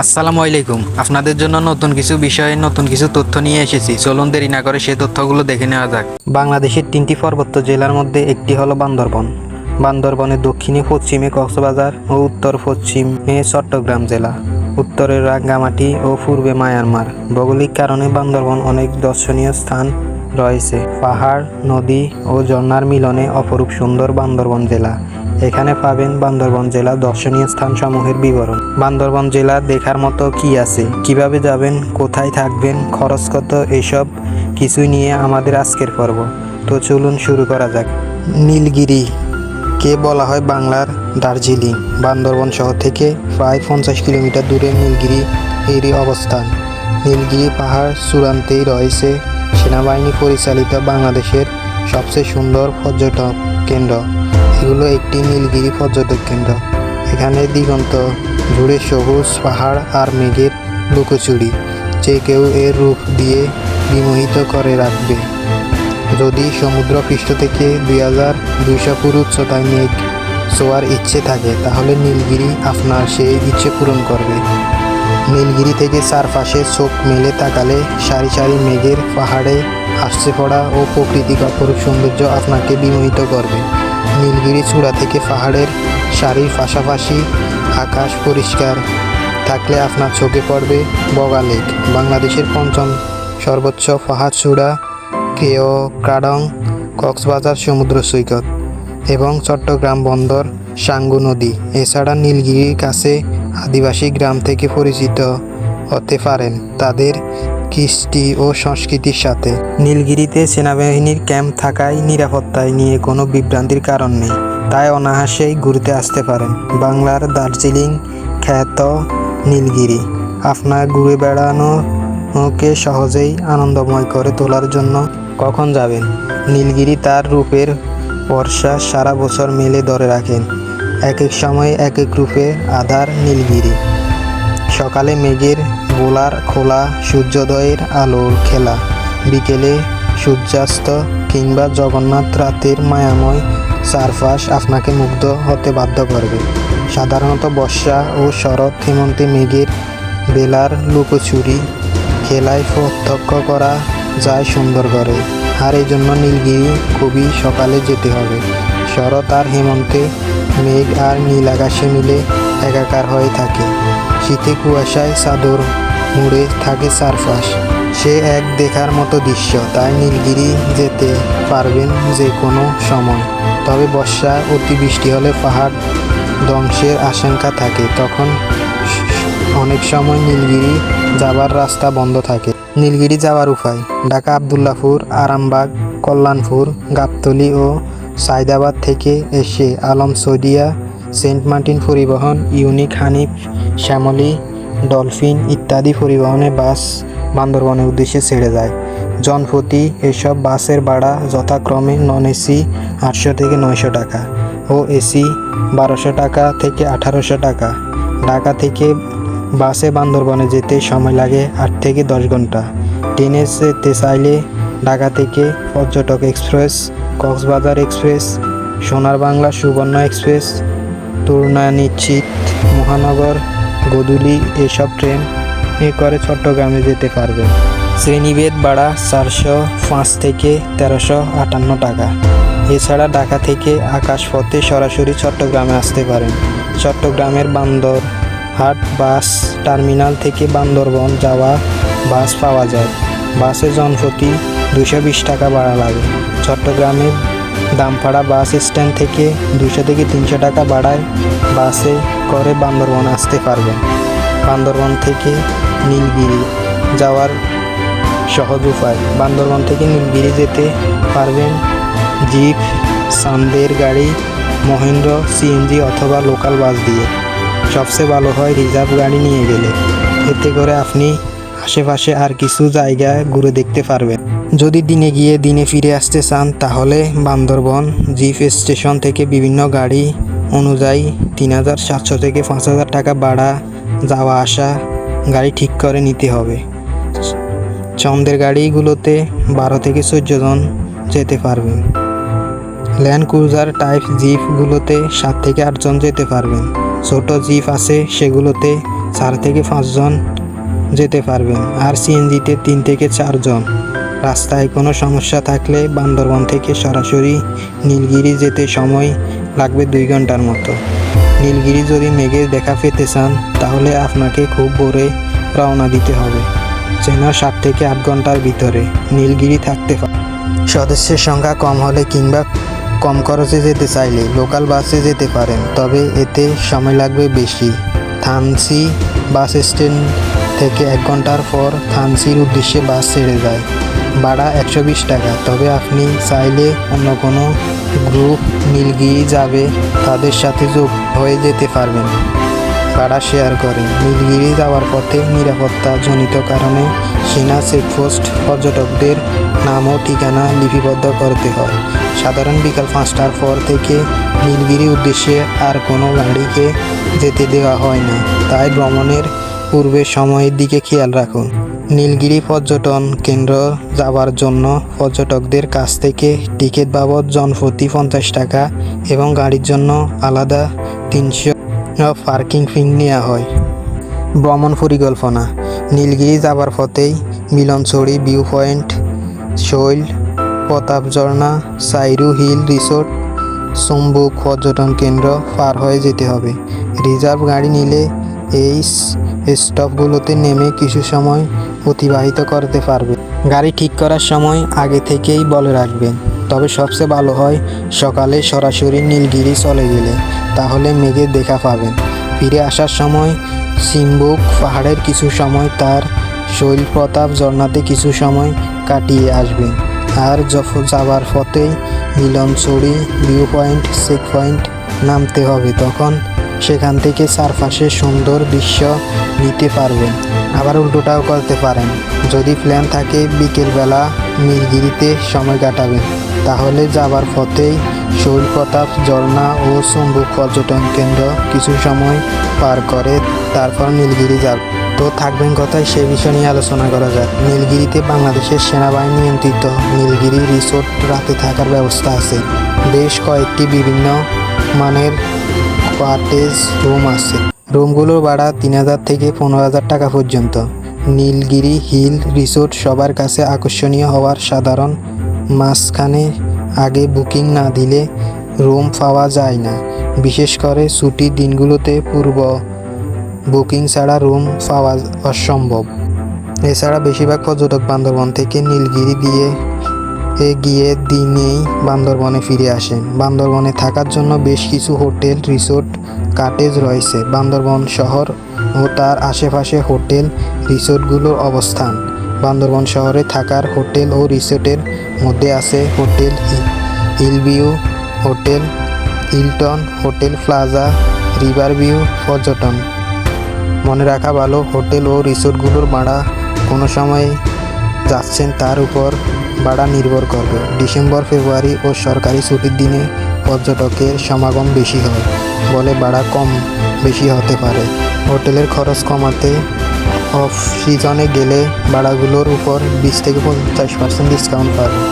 আসসালামু আলাইকুম। আপনাদের জন্য নতুন কিছু বিষয়ে নতুন কিছু তথ্য নিয়ে এসেছি। চলুন দেরি না করে সেই তথ্যগুলো দেখে নেওয়া যাক। বাংলাদেশের তিনটি পার্বত্য জেলার মধ্যে একটি হলো বান্দরবন। বান্দরবনের দক্ষিণে, পশ্চিমে কক্সবাজার ও উত্তর পশ্চিমে চট্টগ্রাম জেলা। উত্তরে রাঙ্গামাটি ও পূর্বে মায়ানমার। ভৌগোলিক কারণে বান্দরবন অনেক দর্শনীয় স্থান রয়েছে। পাহাড়, নদী ও ঝর্ণার মিলনে অপরূপ সুন্দর বান্দরবন জেলা। এখানে পাবেন বান্দরবন জেলা দর্শনীয় স্থানসমূহের বিবরণ। বান্দরবন জেলা দেখার মতো কি আছে? কীভাবে যাবেন? কোথায় থাকবেন? খরচ কত? এসব কিছুই নিয়ে আমাদের আজকের পর্ব। তো চলুন শুরু করা যাক। নীলগিরি, কে বলা হয় বাংলার দার্জিলিং। বান্দরবন শহর থেকে প্রায় পঞ্চাশ কিলোমিটার দূরে নীলগিরি এরই অবস্থান। নীলগিরি পাহাড় চূড়ান্তেই রয়েছে সেনাবাহিনী পরিচালিত বাংলাদেশের সবচেয়ে সুন্দর পর্যটক কেন্দ্র। এগুলো একটি নীলগিরি পর্যটক কেন্দ্র। এখানে দিগন্ত জুড়ে সবুজ পাহাড় আর মেঘের লুকোচুরি, যে কেউ এর রূপ দিয়ে বিমোহিত করে রাখবে। যদি সমুদ্র পৃষ্ঠ থেকে দুই হাজার দুইশো ফুট উচ্চতায় মেঘ ছোঁয়ার ইচ্ছে থাকে, তাহলে নীলগিরি আপনার সেই ইচ্ছে পূরণ করবে। নীলগিরি থেকে চারপাশে চোখ মেলে তাকালে সারি সারি মেঘের পাহাড়ে আসছে পড়া ও প্রাকৃতিক অপরূপ সৌন্দর্য আপনাকে বিমোহিত করবে। নীলগিরি চূড়া থেকে পাহাড়ের সারির পাশাপাশি আকাশ পরিষ্কার। থাকলে আপনার চোখে পড়বে বগা লেক। বাংলাদেশের পঞ্চম সর্বোচ্চ পাহাড় চূড়া, কেও ক্রাডং কক্সবাজার সমুদ্র সৈকত এবং চট্টগ্রাম বন্দর, সাঙ্গু নদী। এছাড়া নীলগিরির কাছে আদিবাসী গ্রাম থেকে পরিচিত হতে পারেন। তাদের কৃষ্টি ও সংস্কৃতির সাথে। নীলগিরিতে সেনাবাহিনীর ক্যাম্প থাকায় নিরাপত্তায় নিয়ে কোনো বিভ্রান্তির কারণ নেই। তাই অনায়াসেই ঘুরতে আসতে পারেন বাংলার দার্জিলিং খ্যাত নীলগিরি। আপনার ঘুরে বেড়ানোকে সহজেই আনন্দময় করে তোলার জন্য কখন যাবেন? নীলগিরি তার রূপের বর্ষা সারা বছর মেলে ধরে রাখেন। এক এক সময় এক এক রূপে আধার নীলগিরি। সকালে মেঘের গোলার খোলা সূর্যোদয়ের আলোর খেলা। বিকেলে সূর্যাস্ত কিংবা জগন্নাথ রাতের মায়াময় চারপাশ আপনাকে মুগ্ধ হতে বাধ্য করবে। সাধারণত বর্ষা ও শরৎ হেমন্তে মেঘের বেলার লুকোচুরি খেলায় প্রত্যক্ষ করা যায় সুন্দর করে। আর এই জন্য নীলগিরি খুবই সকালে যেতে হবে। শরৎ আর হেমন্তে মেঘ আর নীল আকাশে মিলে একাকার হয়ে থাকে। শীতে কুয়াশায় চাদর মুড়ে থাকে চারপাশ। সে এক দেখার মতো দৃশ্য। তাই নীলগিরি যেতে পারবেন যে কোনো সময়। তবে বর্ষা, অতিবৃষ্টি হলে পাহাড় ধ্বংসের আশঙ্কা থাকে। তখন অনেক সময় নীলগিরি যাবার রাস্তা বন্ধ থাকে। নীলগিরি যাওয়ার উপায়? ঢাকা আবদুল্লাপুর আরামবাগ, কল্যাণপুর, গাবতলী ও সায়দাবাদ থেকে এসে আলম সৌদিয়া সেন্ট মার্টিন পরিবহন, ইউনিক হানিফ, শ্যামলি, ডলফিন ইত্যাদি পরিবহনে বাস বান্দরবনের উদ্দেশ্যে ছেড়ে যায়। জনপ্রতি এসব বাসের ভাড়া যথাক্রমে নন এসি আটশো থেকে নয়শো টাকা ও এসি বারোশো টাকা থেকে আঠারোশো টাকা। ঢাকা থেকে বাসে বান্দরবনে যেতে সময় লাগে আট থেকে দশ ঘণ্টা। ট্রেনে যেতে চাইলে ঢাকা থেকে পর্যটক এক্সপ্রেস, কক্সবাজার এক্সপ্রেস সোনার বাংলা সুবর্ণ এক্সপ্রেস তুলনা নিশ্চিত মহানগর, গদুলি, এসব ট্রেন এ করে চট্টগ্রামে যেতে পারবে। শ্রেণীভেদ ভাড়া চারশো পাঁচ থেকে তেরোশো আটান্ন টাকা। এছাড়া ঢাকা থেকে আকাশপথে সরাসরি চট্টগ্রামে আসতে পারেন। চট্টগ্রামের বান্দর হাট, বাস, টার্মিনাল থেকে বান্দরবন যাওয়া বাস পাওয়া যায়। বাসে জনপ্রতি দুশো বিশ টাকা ভাড়া লাগে। চট্টগ্রামের দামপাড়া বাস স্ট্যান্ড থেকে দুশো থেকে তিনশো টাকা বাড়ায়। বাসে করে বান্দরবন আসতে পারবেন। বান্দরবন থেকে নীলগিরি যাওয়ার সহজ উপায়। বান্দরবন থেকে নীলগিরি যেতে পারবেন জিপ, সান্দের গাড়ি, মহেন্দ্র সিএনজি অথবা লোকাল বাস দিয়ে। সবচেয়ে ভালো হয় রিজার্ভ গাড়ি নিয়ে গেলে। এতে করে আপনি আশেপাশে আর কিছু জায়গায় ঘুরে দেখতে পারবেন। যদি দিনে গিয়ে দিনে ফিরে আসতে চান, তাহলে বান্দরবন জিপ স্টেশন থেকে বিভিন্ন গাড়ি অনুযায়ী তিন হাজার সাতশো থেকে পাঁচ হাজার টাকা ভাড়া যাওয়া আসা গাড়ি ঠিক করে নিতে হবে। চন্দ্রের গাড়িগুলোতে বারো থেকে চোদ্দ জন যেতে পারবেন। ল্যান্ড ক্রুজার টাইপ জিপগুলোতে সাত থেকে আটজন যেতে পারবেন। ছোট জিপ আছে, সেগুলোতে চার থেকে পাঁচজন যেতে পারবেন। আর সিএনজিতে তিন থেকে চারজন। রাস্তায় কোনো সমস্যা থাকলে বান্দরবন থেকে সরাসরি নীলগিরি যেতে সময় লাগবে দুই ঘণ্টার মতো। নীলগিরি যদি মেঘের দেখা পেতে চান, তাহলে আপনাকে খুব ভোরে রওনা দিতে হবে। যেন সাত থেকে আট ঘণ্টার ভিতরে নীলগিরি থাকতে পারে। সদস্যের সংখ্যা কম হলে কিংবা কম খরচে যেতে চাইলে লোকাল বাসে যেতে পারেন। তবে এতে সময় লাগবে বেশি। থানসি বাস স্ট্যান্ড থেকে এক ঘণ্টার পর থানসির উদ্দেশ্যে বাস ছেড়ে যায়। ভাড়া একশো বিশ টাকা। তবে আপনি চাইলে অন্য কোনো গ্রুপ নীলগিরি যাবে, তাদের সাথে যোগ হয়ে যেতে পারবেন। ভাড়া শেয়ার করে। নীলগিরি যাওয়ার পথে নিরাপত্তাজনিত কারণে সেনা চেকপোস্ট পর্যটকদের নাম ও ঠিকানা লিপিবদ্ধ করতে হয়। সাধারণ বিকাল পাঁচটার পর থেকে নীলগিরি উদ্দেশ্যে আর কোনো গাড়িকে যেতে দেওয়া হয় না। তাই ভ্রমণের পূর্বে সময়ের দিকে খেয়াল রাখুন। নীলগিরি পর্যটন কেন্দ্র যাওয়ার জন্য পর্যটকদের কাছ থেকে টিকিট বাবদ জনপ্রতি পঞ্চাশ টাকা এবং গাড়ির জন্য আলাদা তিনশো পার্কিং ফি নেওয়া হয়। ভ্রমণ পরিকল্পনা। নীলগিরি যাবার পথেই মিলনছড়ি ভিউ পয়েন্ট শৈল, প্রতাপ ঝর্ণা, সাইরু হিল রিসোর্ট, সম্বুক পর্যটন কেন্দ্র পার হয়ে যেতে হবে। রিজার্ভ গাড়ি নিলে এই স্টপগুলোতে নেমে কিছু সময় অতিবাহিত করতে পারবে। গাড়ি ঠিক করার সময় আগে থেকেই বলে রাখবেন, তবে সবচেয়ে ভালো হয় সকালে সরাসরি নীলগিরি চলে গেলে, তাহলে মেঘের দেখা পাবেন। ফিরে আসার সময় সিম্বুক পাহাড়ের কিছু সময় তার শৈল প্রতাপ ঝর্ণাতে কিছু সময় কাটিয়ে আসবেন। আর যাবার পথেই Milonchhori view point check point নামতে হবে, তখন সেখান থেকে চারপাশে সুন্দর দৃশ্য নিতে পারবেন। আবার উল্টোটাও করতে পারেন। যদি প্ল্যান থাকে, বিকেলবেলা নীলগিরিতে সময় কাটাবেন। তাহলে যাবার পথেই শৈল প্রতাপ, ঝর্ণা ও চুম্বুক পর্যটন কেন্দ্র কিছু সময় পার করে তারপর নীলগিরি যাবে তো থাকবেন কথায়, সে বিষয় নিয়ে আলোচনা করা যাক। নীলগিরিতে বাংলাদেশের সেনাবাহিনী নিয়ন্ত্রিত নীলগিরি রিসোর্ট রাতে থাকার ব্যবস্থা আছে। বেশ কয়েকটি বিভিন্ন মানের কটেজ রুম আছে। রুমগুলোর ভাড়া তিন হাজার থেকে পনেরো হাজার টাকা পর্যন্ত। নীলগিরি হিল রিসোর্ট সবার কাছে আকর্ষণীয় হওয়ার সাধারণ মাঝখানে আগে বুকিং না দিলে রুম পাওয়া যায় না। বিশেষ করে ছুটির দিনগুলোতে পূর্ব বুকিং ছাড়া রুম পাওয়া অসম্ভব। এছাড়া বেশিরভাগ পর্যটক বান্দরবন থেকে নীলগিরি দিয়ে এ গিয়ে দিনেই বান্দরবনে ফিরে আসেন বান্দরবনে থাকার জন্য বেশ কিছু হোটেল, রিসোর্ট, কাটেজ রয়েছে। বান্দরবন শহর ও তার আশেপাশে হোটেল, রিসোর্টগুলোর অবস্থান। বান্দরবন শহরে থাকার হোটেল ও রিসোর্টের মধ্যে আছে hotel hill view hotel, Hilton hotel, plaza river view পর্যটন। মনে রাখা ভালো, হোটেল ও রিসোর্টগুলোর ভাড়া কোনো সময় যাচ্ছেন তার উপর ভাড়া নির্ভর করবে। ডিসেম্বর, ফেব্রুয়ারি ও সরকারি ছুটির দিনে পর্যটকের সমাগম বেশি হয় বলে ভাড়া কম বেশি হতে পারে। হোটেলের খরচ কমাতে অফ সিজনে গেলে ভাড়াগুলোর উপর বিশ থেকে পঞ্চাশ পার্সেন্ট ডিসকাউন্ট পাবে।